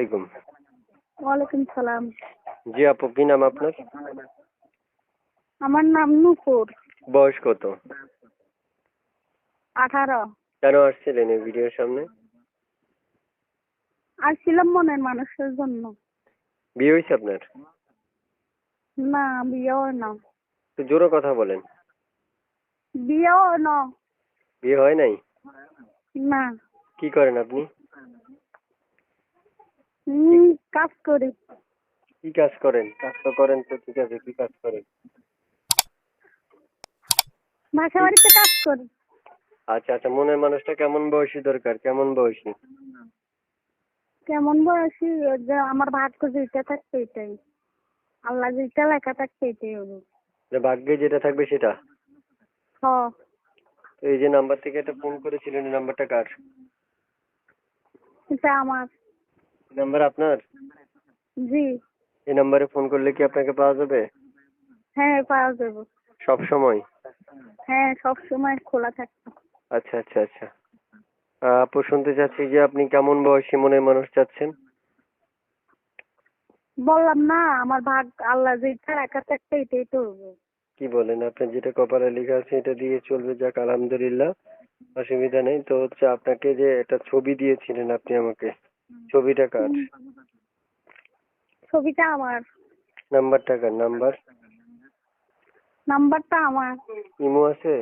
আলাইকুম। ওয়ালাইকুম সালাম। জি আপু কি নাম আপনার? আমার নাম নূপুর। বয়স কত? আঠারো। কেন আসছিলেন এই ভিডিওর সামনে? আসছিলাম মনের মানুষের জন্য। বিয়ে হয়েছে আপনার? না বিয়েও না। তো জোরে কথা বলেন। বিয়েও না। বিয়ে হয় নাই? না। কি করেন আপনি? হুম, কাজ করি। কি কাজ করেন? কাজ তো করেন তো ঠিক আছে কি কাজ করেন? বাসা বাড়িতে কাজ করি। আচ্ছা আচ্ছা মনের মানুষটা কেমন বয়সী দরকার? কেমন বয়সী? কেমন বয়সী? যে আমার ভাগ্য যেটা থাকছে এটাই। আল্লাহ যেটা লেখা থাকছে এটাই হলো। যে ভাগ্যে যেটা থাকবে সেটা? হ। এই যে নাম্বার থেকে একটা ফোন করেছিলেন এই নাম্বারটা কার? এটা আমার। নাম্বার আপনার? জি। এই নাম্বারে ফোন করলে কি আপনাকে পাওয়া যাবে? হ্যাঁ পাওয়া যাবে। সব সময়? হ্যাঁ সব সময় খোলা থাকবে আচ্ছা আচ্ছা আচ্ছা। আপু শুনতে চাচ্ছি যে আপনি কেমন বয়সী মনের মানুষ চাচ্ছেন? বললাম না আমার ভাগ আল্লাহ যেটা লেখা থাকছে এটাই তো কি বলেন আপনার যেটা কপালে লেখা আছে এটা দিয়ে চলবে যাক আলহামদুলিল্লাহ। অসুবিধা নেই। তো হচ্ছে আপনাকে যে একটা ছবি দিয়েছিলেন আপনি আমাকে ছবিটা কার? ছবিটা আমার। নাম্বারটা কার? নাম্বার? নাম্বারটা আমার। ইমো আছে?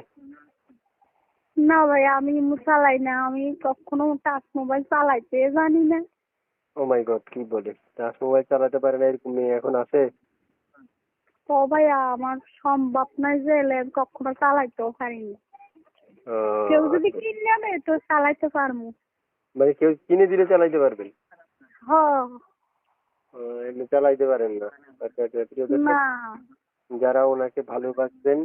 না ভাই আমি ইমো চালাই না। আমি কখনো টাচ মোবাইল চালাইতে জানি না। ও মাই গড কি বলে? টাচ মোবাইল চালাতে পারে না এরকম মেয়ে এখন আছে? তো ভাইয়া আমার সম্ভব নয় যে এলে আমি কখনো চালাইতেও পারিনি কেউ যদি কিনে দেয় তো চালাইতে পারব। মানে কেউ কিনে দিলে চালাইতে পারবেন? হ আহ, এমনি চালাইতে পারেন না। আচ্ছা আচ্ছা প্রিয় দর্শক, না। যারা ওনাকে ভালোবাসবেন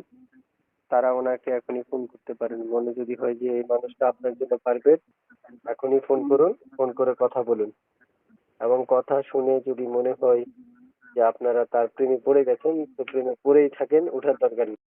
তারা ওনাকে এখনই ফোন করতে পারেন। মনে যদি হয় যে এই মানুষটা আপনার জন্য পারবে এখনই ফোন করুন ফোন করে কথা বলুন। এবং কথা শুনে যদি মনে হয় যে আপনারা তার প্রেমে পড়ে গেছেন তো প্রেমে পড়েই থাকেন ওঠার দরকার নেই।